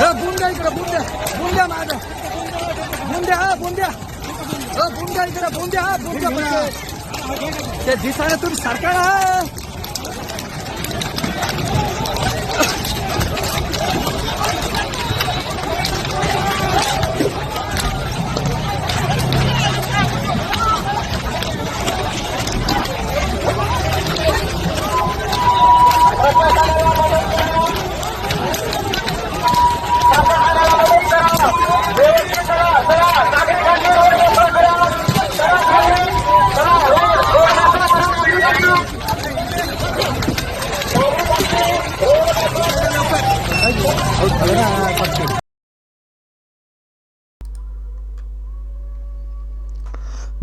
बुंद्या इकडे बुंद्या. बुंद्या माझ्या बुंद्या हा बुंद्या. बुंद्या इकडे बुंद्या हा बुंद्या पण. ते दिसायला तुम्ही सरकार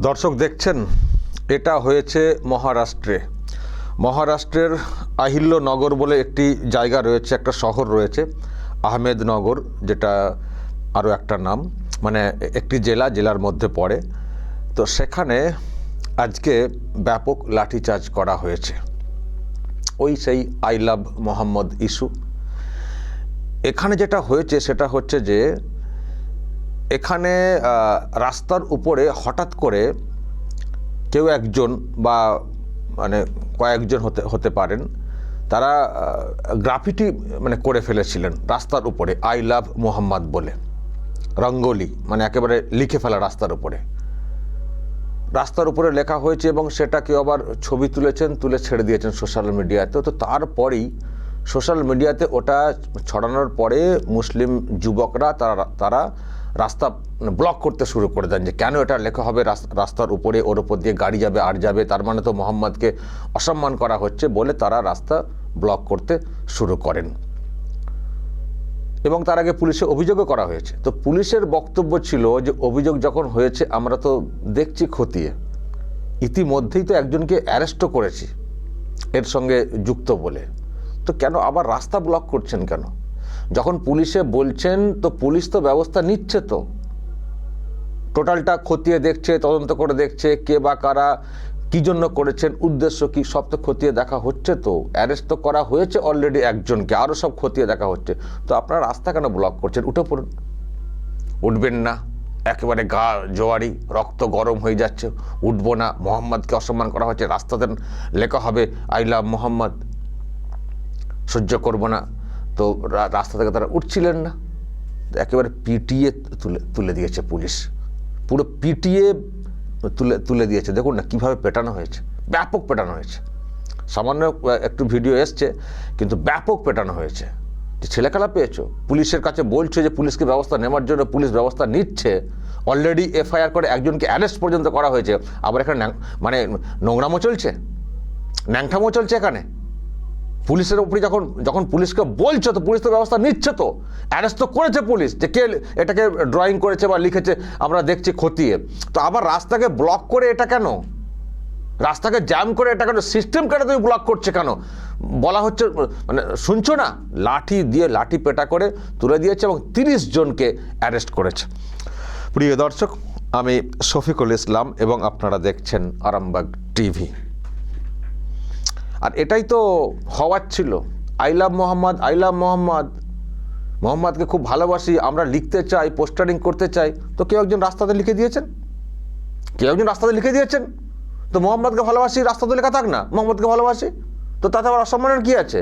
দর্শক দেখছেন, এটা হয়েছে মহারাষ্ট্রে। মহারাষ্ট্রের আহিল্যনগর বলে একটি জায়গা রয়েছে, একটা শহর রয়েছে, আহমেদনগর, যেটা আরও একটা নাম মানে একটি জেলা জেলার মধ্যে পড়ে। তো সেখানে আজকে ব্যাপক লাঠিচার্জ করা হয়েছে। ওই সেই আই লাভ মোহাম্মদ ইস্যু। এখানে যেটা হয়েছে, সেটা হচ্ছে যে এখানে রাস্তার উপরে হঠাৎ করে কেউ একজন বা মানে কয়েকজন হতে হতে পারেন, তারা গ্রাফিটি মানে করে ফেলেছিলেন রাস্তার উপরে, আই লাভ মোহাম্মদ বলে, রঙ্গোলি মানে একেবারে লিখে ফেলা রাস্তার উপরে। রাস্তার উপরে লেখা হয়েছে এবং সেটা কেউ আবার ছবি তুলেছেন, তুলে ছেড়ে দিয়েছেন সোশ্যাল মিডিয়াতে। তো তারপরেই সোশ্যাল মিডিয়াতে ওটা ছড়ানোর পরে মুসলিম যুবকরা, তারা তারা রাস্তা ব্লক করতে শুরু করে দেন যে কেন এটা লেখা হবে রাস- রাস্তার উপরে, ওর উপর দিয়ে গাড়ি যাবে, আর যাবে, তার মানে তো মোহাম্মদকে অসম্মান করা হচ্ছে বলে তারা রাস্তা ব্লক করতে শুরু করেন। এবং তার আগে পুলিশে অভিযোগও করা হয়েছে। তো পুলিশের বক্তব্য ছিল যে অভিযোগ যখন হয়েছে, আমরা তো দেখছি খতিয়ে। ইতিমধ্যেই তো একজনকে অ্যারেস্টও করেছি, এর সঙ্গে যুক্ত বলে। তো কেন আবার রাস্তা ব্লক করছেন কেন? যখন পুলিশে বলছেন, তো পুলিশ তো ব্যবস্থা নিচ্ছে তো। টোটালটা খতিয়ে দেখছে, তদন্ত করে দেখছে, কে বা কারা কি জন্য করেছেন, উদ্দেশ্য কি, সব তো খতিয়ে দেখা হচ্ছে তো। অ্যারেস্ট তো করা হয়েছে অলরেডি একজনকে, আরও সব খতিয়ে দেখা হচ্ছে। তো আপনারা রাস্তা কেন ব্লক করছেন? উঠে পড়ুন। উঠবেন না। একেবারে গা জোয়ারি, রক্ত গরম হয়ে যাচ্ছে। উঠবো না। মোহাম্মদকে অসম্মান করা হচ্ছে। রাস্তাতে লেখা হবে, আই লাভ মোহাম্মদ। সহ্য করব না। তো রাস্তা থেকে তারা উঠছিলেন না। একেবারে পিটিয়ে তুলে তুলে দিয়েছে পুলিশ। পুরো পিটিয়ে তুলে তুলে দিয়েছে। দেখুন না কীভাবে পেটানো হয়েছে। ব্যাপক পেটানো হয়েছে। সামান্য একটু ভিডিও এসছে, কিন্তু ব্যাপক পেটানো হয়েছে। যে ছেলেখেলা পেয়েছ? পুলিশের কাছে বলছো যে পুলিশকে ব্যবস্থা নেওয়ার জন্য পুলিশ ব্যবস্থা নিচ্ছে। অলরেডি এফআইআর করে একজনকে অ্যারেস্ট পর্যন্ত করা হয়েছে। আবার এখানে মানে নোংরামো চলছে? ন্যাংঠামো চলছে এখানে? পুলিশের উপরে যখন যখন পুলিশকে বলছো, তো পুলিশ তো ব্যবস্থা নিচ্ছে তো। অ্যারেস্ট তো করেছে পুলিশ যে কে এটাকে ড্রয়িং করেছে বা লিখেছে, আমরা দেখছি খতিয়ে। তো আবার রাস্তাকে ব্লক করে এটা কেন? রাস্তাকে জ্যাম করে এটা কেন? সিস্টেম কেন তুমি ব্লক করছে কেন? বলা হচ্ছে মানে শুনছো না? লাঠি দিয়ে লাঠি পেটা করে তুলে দিয়েছে এবং তিরিশ জনকে অ্যারেস্ট করেছে। প্রিয় দর্শক, আমি শফিকুল ইসলাম এবং আপনারা দেখছেন আরামবাগ টিভি। আর এটাই তো হওয়ার ছিল। I love Mohammad I love Mohammad মোহাম্মদকে খুব ভালোবাসি, আমরা লিখতে চাই পোস্টারিং করতে চাই। তো কেউ একজন রাস্তাতে লিখে দিয়েছেন? কেউ একজন রাস্তাতে লিখে দিয়েছেন? তো মোহাম্মদকে ভালোবাসি, রাস্তাতে লেখা থাক না। মোহাম্মদকে ভালোবাসি? তো তাতে আবার অসম্মানের কী আছে?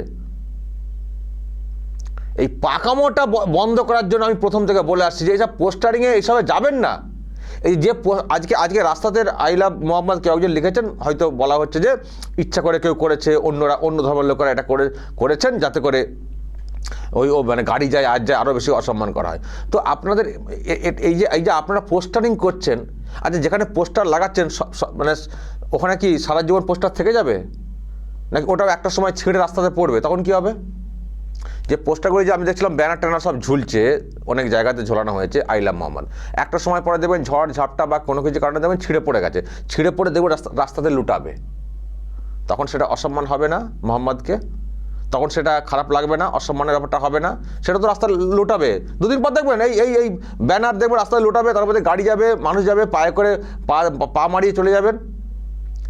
এই পাকামোটা বন্ধ করার জন্য আমি প্রথম থেকে বলে আসছি যে এইসব পোস্টারিংয়ে এইসবে যাবেন না। এই যে আজকে আজকে রাস্তাতে আই লাভ মোহাম্মদ কেউ একজন লিখেছেন, হয়তো বলা হচ্ছে যে ইচ্ছা করে কেউ করেছে, অন্যরা, অন্য ধর্মের লোকেরা এটা করে, করেছেন যাতে করে ওই, ও মানে গাড়ি যায়, আজ যায় আরও বেশি অসম্মান করা হয়। তো আপনাদের এই যে এই যে আপনারা পোস্টারিং করছেন আচ্ছা যেখানে পোস্টার লাগাচ্ছেন মানে ওখানে কি সারা জীবন পোস্টার থেকে যাবে? নাকি ওটাও একটা সময় ছেড়ে রাস্তাতে পড়বে, তখন কি হবে? যে পোস্টারগুলি যে আমি দেখছিলাম ব্যানার ট্যানার সব ঝুলছে, অনেক জায়গাতে ঝোলানো হয়েছে, আই লাভ মোহাম্মদ। একটা সময় পরে দেখবেন ঝড়, ঝাপটা বা কোনো কিছু কারণে দেখবেন ছিঁড়ে পড়ে গেছে। ছিঁড়ে পড়ে দেখবেন রাস্তা, রাস্তাতে লুটাবে। তখন সেটা অসম্মান হবে না মোহাম্মদকে। তখন সেটা খারাপ লাগবে না, অসম্মানের ব্যাপারটা হবে না। সেটা তো রাস্তা লুটাবে। দুদিন পর দেখবেন এই এই এই ব্যানার দেখবেন রাস্তায় লুটাবে তারপরে গাড়ি যাবে, মানুষ যাবে, পায়ে করে পা পা মারিয়ে চলে যাবেন।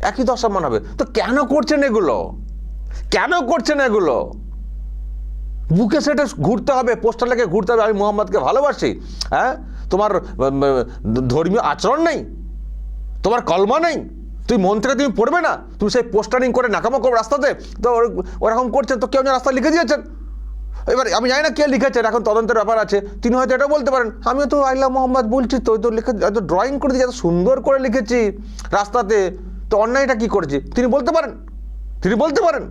একই তো অসম্মান হবে। তো কেন করছেন এগুলো? কেন করছেন এগুলো? বুকে সেটে ঘুরতে হবে পোস্টার লেগে ঘুরতে হবে, আমি মোহাম্মদকে ভালোবাসি হ্যাঁ? তোমার ধর্মীয় আচরণ নেই, তোমার কলমা নেই, তুই মন থেকে তুমি পড়বে না, তুমি সেই পোস্টারিং করে নাকামো করো রাস্তাতে, তো ওরকম করছেন, তো কেউ যেন রাস্তায় লিখে দিয়েছেন। এবার আমি জানি না কে লিখেছেন, এখন তদন্তের ব্যাপার আছে, তিনি হয়তো এটা বলতে পারেন, আমিও তো আইলা মোহাম্মদ বলছি, তো তো লিখে, এত ড্রয়িং করে দিয়েছি, এত সুন্দর করে লিখেছি রাস্তাতে, তো অন্যায়টা কি করেছি? তিনি বলতে পারেন, তিনি বলতে পারেন।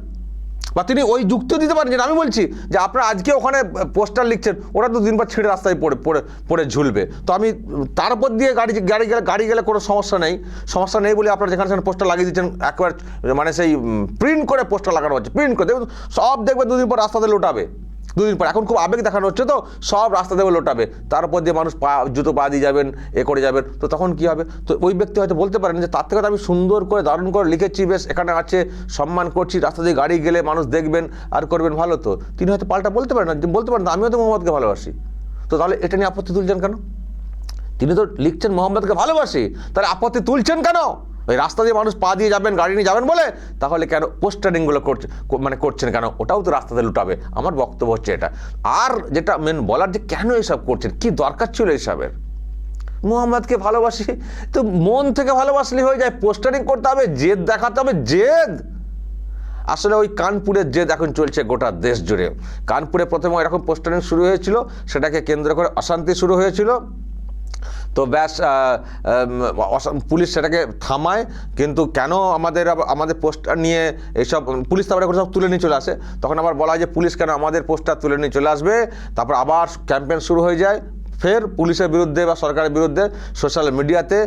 বা তিনি ওই যুক্তিও দিতে পারেন, যেটা আমি বলছি, যে আপনারা আজকে ওখানে পোস্টার লিখছেন, ওরা তো দিন পর ছিঁড়ে রাস্তায় পড়ে পড়ে পড়ে ঝুলবে। তো আমি তার উপর দিয়ে গাড়ি গাড়ি গেলে গাড়ি গেলে কোনো সমস্যা নেই। সমস্যা নেই বলে আপনারা যেখানে, সেখানে পোস্টার লাগিয়ে দিচ্ছেন, একবার মানে সেই প্রিন্ট করে পোস্টার লাগানো হচ্ছে প্রিন্ট করে। সব দেখবে দুদিন পর রাস্তাতে লোটাবে। দুদিন পর। এখন খুব আবেগ দেখানো হচ্ছে তো, সব রাস্তা দেবে লোটাবে। তার উপর দিয়ে মানুষ পা, জুতো পা দিয়ে যাবেন, এ করে যাবেন। তো তখন কি হবে? তো ওই ব্যক্তি হয়তো বলতে পারেন যে, তার থেকে তো আমি সুন্দর করে দারুণ করে লিখেছি, বেশ এখানে আছে, সম্মান করছি, রাস্তা দিয়ে গাড়ি গেলে মানুষ দেখবেন আর করবেন ভালো তো। তিনি হয়তো পাল্টা বলতে পারেন না, বলতে পারেন আমিও তো মোহাম্মদকে ভালোবাসি। তো তাহলে এটা নিয়ে আপত্তি তুলছেন কেন? তিনি তো লিখছেন মোহাম্মদকে ভালোবাসি, তাহলে আপত্তি তুলছেন কেন? ওই রাস্তা দিয়ে মানুষ পা দিয়ে যাবেন, গাড়ি নিয়ে যাবেন বলে, তাহলে কেন পোস্টারিংগুলো করছে মানে করছেন কেন? ওটাও তো রাস্তাতে লুটাবে। আমার বক্তব্য হচ্ছে এটা। আর যেটা মেন বলার যে কেন এসব করছেন? কি দরকার ছিল এসবের? মোহাম্মদকে ভালোবাসি, তো মন থেকে ভালোবাসলে হয়ে যায়, পোস্টারিং করতে হবে, জেদ দেখাতে হবে, জেদ! আসলে ওই কানপুরের জেদ এখন চলছে গোটা দেশ জুড়ে। কানপুরে প্রথমে এরকম পোস্টারিং শুরু হয়েছিল, সেটাকে কেন্দ্র করে অশান্তি শুরু হয়েছিল। তো ব্যাস পুলিশ সেটাকে থামায়, কিন্তু কেন আমাদের আমাদের পোস্টার নিয়ে এইসব পুলিশ তারপরে সব তুলে নিয়ে চলে আসে। তখন আবার বলা হয় যে, পুলিশ কেন আমাদের পোস্টার তুলে নিয়ে চলে আসবে? তারপর আবার ক্যাম্পেন শুরু হয়ে যায়। ফের পুলিশের বিরুদ্ধে বা সরকারের বিরুদ্ধে সোশ্যাল মিডিয়াতে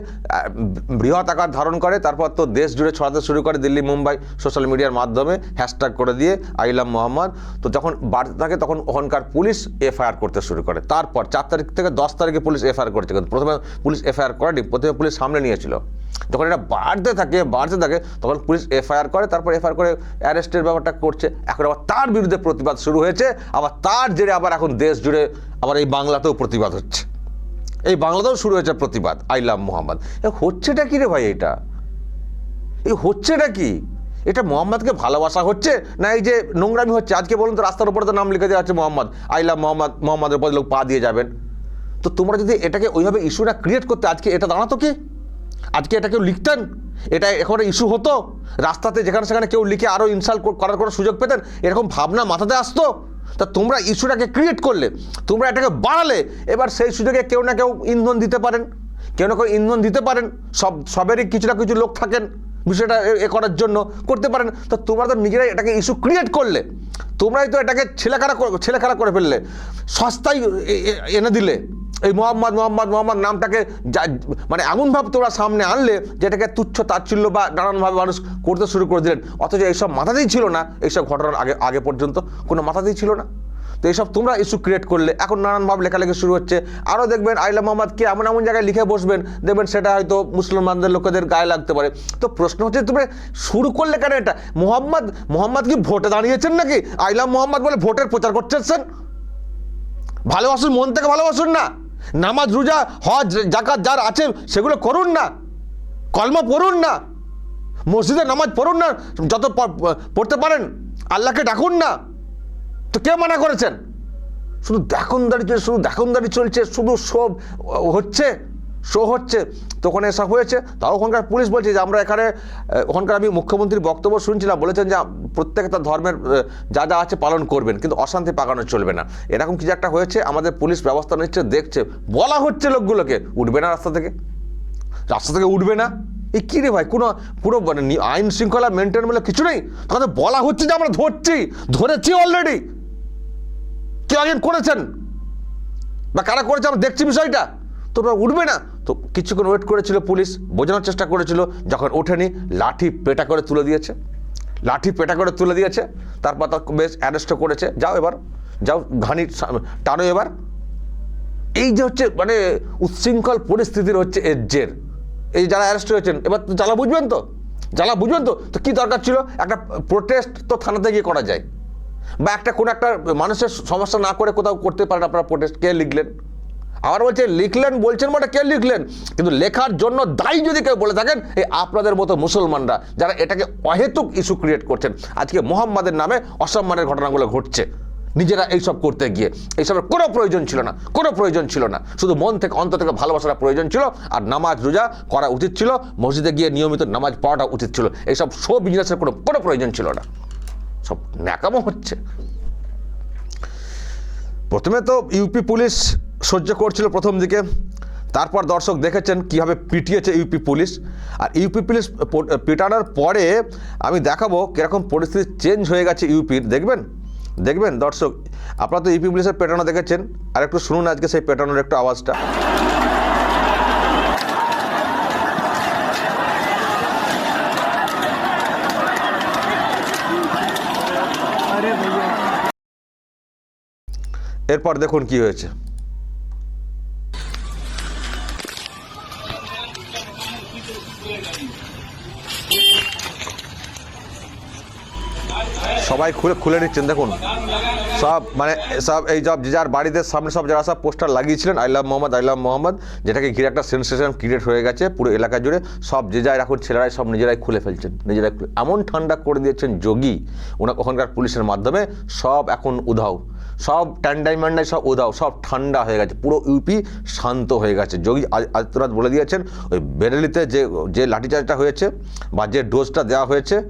বৃহৎ আকার ধারণ করে। তারপর তো দেশ জুড়ে ছড়াতে শুরু করে দিল্লি, মুম্বাই সোশ্যাল মিডিয়ার মাধ্যমে হ্যাশট্যাগ করে দিয়ে আইলাম মোহাম্মদ। তো যখন বাড়তে থাকে তখন ওখানকার পুলিশ এফআইআর করতে শুরু করে। তারপর চার তারিখ থেকে দশ তারিখে পুলিশ এফআইআর করছে। কিন্তু প্রথমে পুলিশ এফআইআর করেনি, প্রথমে পুলিশ সামনে নিয়েছিল। যখন এটা বাড়তে থাকে বাড়তে থাকে, তখন পুলিশ এফআইআর করে, তারপর এফআইআর করে অ্যারেস্টের ব্যাপারটা করছে। এখন আবার তার বিরুদ্ধে প্রতিবাদ শুরু হয়েছে। আবার তার জেরে আবার এখন দেশ জুড়ে আবার এই বাংলাতেও প্রতিবাদ হচ্ছে। এই বাংলাতেও শুরু হয়েছে প্রতিবাদ, আই লাভ মোহাম্মদ। হচ্ছেটা কি রে ভাই এটা? এই হচ্ছেটা কি? এটা মোহাম্মদকে ভালোবাসা হচ্ছে না এই যে নোংরামি হচ্ছে? আজকে বলুন তো রাস্তার উপরে তো নাম লিখে দেওয়া হচ্ছে মোহাম্মদ, আই লাভ মোহাম্মদ, মোহাম্মদের উপরে লোক পা দিয়ে যাবেন। তো তোমরা যদি এটাকে ওইভাবে ইস্যুটা ক্রিয়েট করতে, আজকে এটা দাঁড়াতো কি? আজকে এটা কেউ লিখতেন? এটা এখন ইস্যু হতো? রাস্তাতে যেখানে সেখানে কেউ লিখে আরও ইনসাল্ট করার কোনো সুযোগ পেতেন? এরকম ভাবনা মাথাতে আসতো? তা তোমরা ইস্যুটাকে ক্রিয়েট করলে, তোমরা এটাকে বাড়ালে, এবার সেই সুযোগে কেউ না কেউ ইন্ধন দিতে পারেন। কেউ না কেউ ইন্ধন দিতে পারেন, সব, সবেরই কিছু না কিছু লোক থাকেন, বিষয়টা এ- করার জন্য করতে পারেন। তো তোমরা তো নিজেরাই এটাকে ইস্যু ক্রিয়েট করলে, তোমরাই তো এটাকে ছেলেখারা ছেলেখারা করে ফেললে, সস্তায় এনে দিলে। এই মোহাম্মদ মোহাম্মদ মোহাম্মদ নামটাকে মানে এমনভাবে তোমরা সামনে আনলে যেটাকে তুচ্ছ তাচ্ছিল্য বা নানানভাবে মানুষ করতে শুরু করে দিলেন। অথচ এইসব মাথাতেই ছিল না এইসব ঘটনার আগে আগে পর্যন্ত। কোনো মাথাতেই ছিল না। তো এইসব তোমরা ইস্যু ক্রিয়েট করলে, এখন নানানভাবে লেখালেখি শুরু হচ্ছে। আরও দেখবেন আইলা মোহাম্মদকে এমন এমন জায়গায় লিখে বসবেন, দেখবেন সেটা হয়তো মুসলমানদের লোকেদের গায়ে লাগতে পারে। তো প্রশ্ন হচ্ছে তুমি শুরু করলে কেন এটা? মোহাম্মদ মোহাম্মদ কি ভোটে দাঁড়িয়েছেন নাকি? আইলা মোহাম্মদ বলে ভোটের প্রচার করতেছেন ভালোবাসুন, মন থেকে ভালোবাসুন না। নামাজ, রোজা, হজ জাকাত যার আছে, সেগুলো করুন না। কলমা পড়ুন না। মসজিদে নামাজ পড়ুন না, যত পড়তে পারেন, আল্লাহকে ডাকুন না। তো কে মানা করেছেন? শুধু দেখনদারি চলছে, শুধু দেখনদারি চলছে, শুধু সব হচ্ছে? শো হচ্ছে, তো ওখানে এসব হয়েছে। তাও ওখানকার পুলিশ বলছে যে আমরা এখানে ওখানকার আমি মুখ্যমন্ত্রীর বক্তব্য শুনছিলাম, বলেছেন যে প্রত্যেকটা ধর্মের যা যা আছে পালন করবেন, কিন্তু অশান্তি পাকানো চলবে না। এরকম কিছু একটা হয়েছে, আমাদের পুলিশ ব্যবস্থা নিচ্ছে, দেখছে। বলা হচ্ছে লোকগুলোকে, উঠবে না রাস্তা থেকে। রাস্তা থেকে উঠবে না। এই কী রে ভাই, কোনো, পুরো মানে আইন শৃঙ্খলা মেনটেন বলে কিছু নেই? তখন তো বলা হচ্ছে যে আমরা ধরছি, ধরেছি অলরেডি কেউ একজন করেছেন? বা কারা করেছে? আমরা দেখছি বিষয়টা। তোমরা উঠবে না? তো কিছুক্ষণ ওয়েট করেছিল পুলিশ, বোঝানোর চেষ্টা করেছিল, যখন ওঠেনি, লাঠি পেটা করে তুলে দিয়েছে। লাঠি পেটা করে তুলে দিয়েছে, তারপর তার বেশ অ্যারেস্টও করেছে। যাও এবার, যাও ঘানি টানো এবার। এই যে হচ্ছে মানে উচ্ছৃঙ্খল পরিস্থিতির হচ্ছে এর জের। এই যারা অ্যারেস্ট হয়েছেন, এবার তো জ্বালা বুঝবেন তো? জ্বালা বুঝবেন তো? তো কী দরকার ছিল? একটা প্রোটেস্ট তো থানাতে গিয়ে করা যায়। বা একটা কোনো একটা মানুষের সমস্যা না করে কোথাও করতে পারেন আপনারা প্রোটেস্ট কে লিখলেন? আবার বলছে, লিখলেন, বলছেন মানে কে লিখলেন? কিন্তু লেখার জন্য দায়ী যদি কেউ বলে থাকেন, এই আপনাদের মতো মুসলমানরা যারা এটাকে অহেতুক ইস্যু ক্রিয়েট করছেন, আজকে মোহাম্মদের নামে অসম্মানের ঘটনাগুলো ঘটছে। নিজেরা এইসব করতে গিয়ে, এইসবের কোনো প্রয়োজন ছিল না, কোনো প্রয়োজন ছিল না। শুধু মন থেকে, অন্তর থেকে ভালোবাসাটা প্রয়োজন ছিল আর নামাজ, রোজা করা উচিত ছিল, মসজিদে গিয়ে নিয়মিত নামাজ পড়াটা উচিত ছিল। এইসব শো বিজনেসের কোনো কোনো প্রয়োজন ছিল না। সব ন্যাকামো হচ্ছে। প্রথমে তো ইউপি পুলিশ সহ্য করছিল প্রথম দিকে। তারপর দর্শক দেখেছেন কীভাবে পিটিয়েছে ইউপি পুলিশ। আর ইউপি পুলিশ পিটানোর পরে আমি দেখাবো কীরকম পরিস্থিতি চেঞ্জ হয়ে গেছে ইউপির। দেখবেন? দেখবেন দর্শক? আপনারা তো ইউপি পুলিশের পেটানো দেখেছেন। আর একটু শুনুন আজকে সেই পেটানোর একটু আওয়াজটা। এরপর দেখুন কি হয়েছে। সবাই খুলে খুলে নিচ্ছেন, দেখুন। সব মানে সব এই সব যে যার বাড়িতে সামনে সব যারা সব poster লাগিয়েছিলেন, I love Mohammad, I love Mohammad, যেটাকে ঘিরে একটা সেন্সেশন ক্রিয়েট হয়ে গেছে, পুরো এলাকা জুড়ে সব যে যার এখন ছেলেরাই সব নিজেরাই খুলে ফেলছেন, নিজেরাই খুলে। এমন ঠান্ডা করে দিয়েছেন যোগী, ওনা ওখানকার পুলিশের মাধ্যমে সব এখন উধাও। সব ম্যান্ডাই সব উধাও, সব ঠান্ডা হয়ে গেছে, পুরো ইউপি শান্ত হয়ে গেছে। যোগী আদি- আদিত্যনাথ বলে দিয়েছেন, ওই বেরেলিতে যে যে লাঠিচার্জটা হয়েছে, বা যে ডোজটা দেওয়া হয়েছে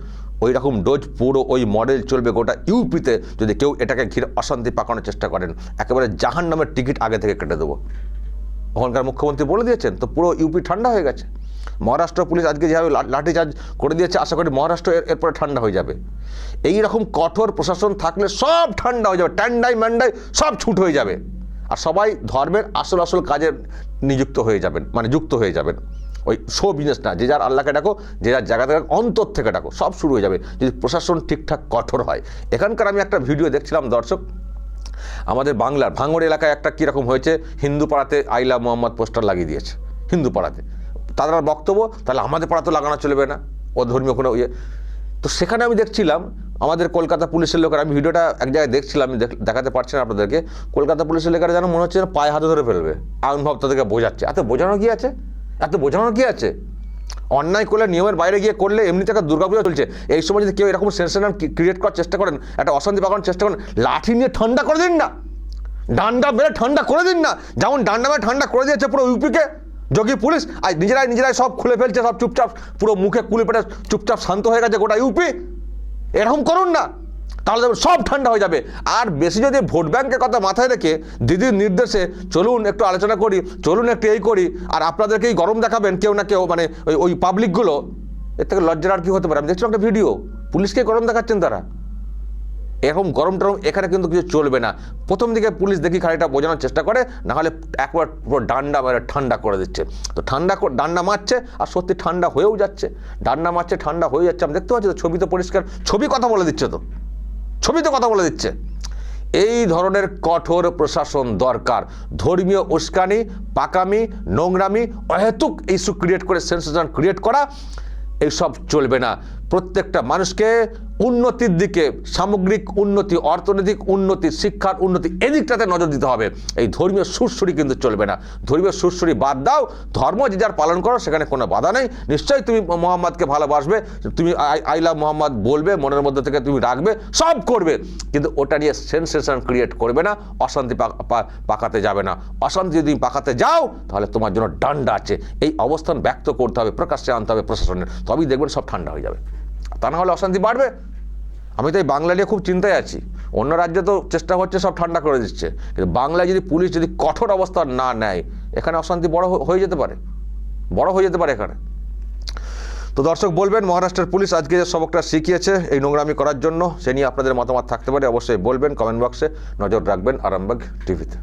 ওই রকম ডোজ পুরো ওই মডেল চলবে গোটা ইউপিতে যদি কেউ এটাকে ঘিরে অশান্তি পাকানোর চেষ্টা করেন, একেবারে জাহান নামের টিকিট আগে থেকে কেটে দেবো। ওখানকার মুখ্যমন্ত্রী বলে দিয়েছেন, তো পুরো ইউপি ঠান্ডা হয়ে গেছে। মহারাষ্ট্র পুলিশ আজকে যেভাবে লাঠিচার্জ করে দিয়েছে, আশা করি মহারাষ্ট্র এর- এরপরে ঠান্ডা হয়ে যাবে। এই রকম কঠোর প্রশাসন থাকলে সব ঠান্ডা হয়ে যাবে, ট্যান্ডাই ম্যান্ডাই সব ছুট হয়ে যাবে। আর সবাই ধর্মের আসল আসল কাজে নিযুক্ত হয়ে যাবেন মানে যুক্ত হয়ে যাবেন। ওই শো বিজনেস না, যে যার আল্লাহকে ডাকো, যে যার জায়গা থেকে অন্তর থেকে ডাকো, সব শুরু হয়ে যাবে যদি প্রশাসন ঠিকঠাক কঠোর হয়। এখানকার আমি একটা ভিডিও দেখছিলাম, দর্শক, আমাদের বাংলার ভাঙড় এলাকায় একটা কীরকম হয়েছে, হিন্দু পাড়াতে আইলা মোহাম্মদ পোস্টার লাগিয়ে দিয়েছে, হিন্দু পাড়াতে। তাদের বক্তব্য, তাহলে আমাদের পাড়া তো লাগানো চলবে না, ও ধর্মীয় কোনো ইয়ে। তো সেখানে আমি দেখছিলাম, আমাদের কলকাতা পুলিশের লোকের, আমি ভিডিওটা এক জায়গায় দেখছিলাম, আমি দেখাতে পারছি না আপনাদেরকে, কলকাতা পুলিশের লোকেরা যেন মনে হচ্ছে পায়ে হাতে ধরে ফেলবে আনুভব তাদেরকে বোঝাচ্ছে। এত বোঝানো কি আছে? এত বোঝানোর কি আছে? অন্যায় করলে, নিয়মের বাইরে গিয়ে করলে এমনি থেকে দুর্গাপূজা চলছে। এই সময় যদি কেউ এরকম সেন্সেশন ক্রিয়েট করার চেষ্টা করেন, একটা অশান্তি পাকানোর চেষ্টা করেন, লাঠি নিয়ে ঠান্ডা করে দিন না। ডান্ডা মেরে ঠান্ডা করে দিন না। যেমন ডান্ডা মেরে ঠান্ডা করে দিয়েছে পুরো ইউপিকে যোগী পুলিশ আর নিজেরাই নিজেরাই সব খুলে ফেলছে, সব চুপচাপ, পুরো মুখে কুলে পেটে চুপচাপ শান্ত হয়ে গেছে গোটা ইউপি এরকম করুন না। তাহলে সব ঠান্ডা হয়ে যাবে। আর বেশি যদি ভোট ব্যাংকের কথা মাথায় রেখে দিদির নির্দেশে চলুন একটু আলোচনা করি, চলুন একটু এই করি, আর আপনাদেরকেই গরম দেখাবেন কেউ না কেউ মানে ওই ওই পাবলিকগুলো এর থেকে লজ্জার আর কি হতে পারে? আমি দেখছিলাম একটা ভিডিও পুলিশকে গরম দেখাচ্ছেন তারা। এরকম গরম টরম এখানে কিন্তু কিছু চলবে না। প্রথম দিকে পুলিশ দেখি খানিকটা বোঝানোর চেষ্টা করে নাহলে একবার পুরো ডান্ডা মেরে ঠান্ডা করে দিচ্ছে। তো ঠান্ডা ডান্ডা মারছে, আর সত্যি ঠান্ডা হয়েও যাচ্ছে। ডান্ডা মারছে, ঠান্ডা হয়ে যাচ্ছে। আমি দেখতে পাচ্ছি তো ছবি তো পরিষ্কার, ছবি কথা বলে দিচ্ছে তো। ছবিতে কথা বলে দিচ্ছে। এই ধরনের কঠোর প্রশাসন দরকার। ধর্মীয় উস্কানি, পাকামি, নোংরামি, অহেতুক ইস্যু ক্রিয়েট করে সেন্সেশন ক্রিয়েট করা, এইসব চলবে না। প্রত্যেকটা মানুষকে উন্নতির দিকে, সামগ্রিক উন্নতি, অর্থনৈতিক উন্নতি, শিক্ষার উন্নতি, এদিকটাতে নজর দিতে হবে। এই ধর্মীয় সুরসুরি কিন্তু চলবে না। ধর্মীয় সুরসুরি বাদ দাও, ধর্ম যে যার পালন করো, সেখানে কোনো বাধা নেই। নিশ্চয়ই তুমি মোহাম্মদকে ভালোবাসবে, তুমি আই লাভ মোহাম্মদ বলবে, মনের মধ্যে থেকে তুমি রাখবে, সব করবে। কিন্তু ওটা নিয়ে সেন্সেশন ক্রিয়েট করবে না, অশান্তি পাকাতে যাবে না। অশান্তি যদি পাকাতে যাও, তাহলে তোমার জন্য ডান্ডা আছে। এই অবস্থান ব্যক্ত করতে হবে, প্রকাশ্যে আনতে হবে প্রশাসনের। তবেই দেখবেন সব ঠান্ডা হয়ে যাবে। তা না হলে অশান্তি বাড়বে? আমি তো এই বাংলা নিয়ে খুব চিন্তায় আছি। অন্য রাজ্যে তো চেষ্টা হচ্ছে, সব ঠান্ডা করে দিচ্ছে। কিন্তু বাংলায় যদি পুলিশ যদি কঠোর অবস্থা না নেয়, এখানে অশান্তি বড় হয়ে যেতে পারে। বড় হয়ে যেতে পারে এখানে। তো দর্শক বলবেন, মহারাষ্ট্রের পুলিশ আজকে যে সবকটা শিখিয়েছে এই নোংরামি করার জন্য, সে নিয়ে আপনাদের মতামত থাকতে পারে। অবশ্যই বলবেন কমেন্ট বক্সে নজর রাখবেন, আরামবাগ টিভিতে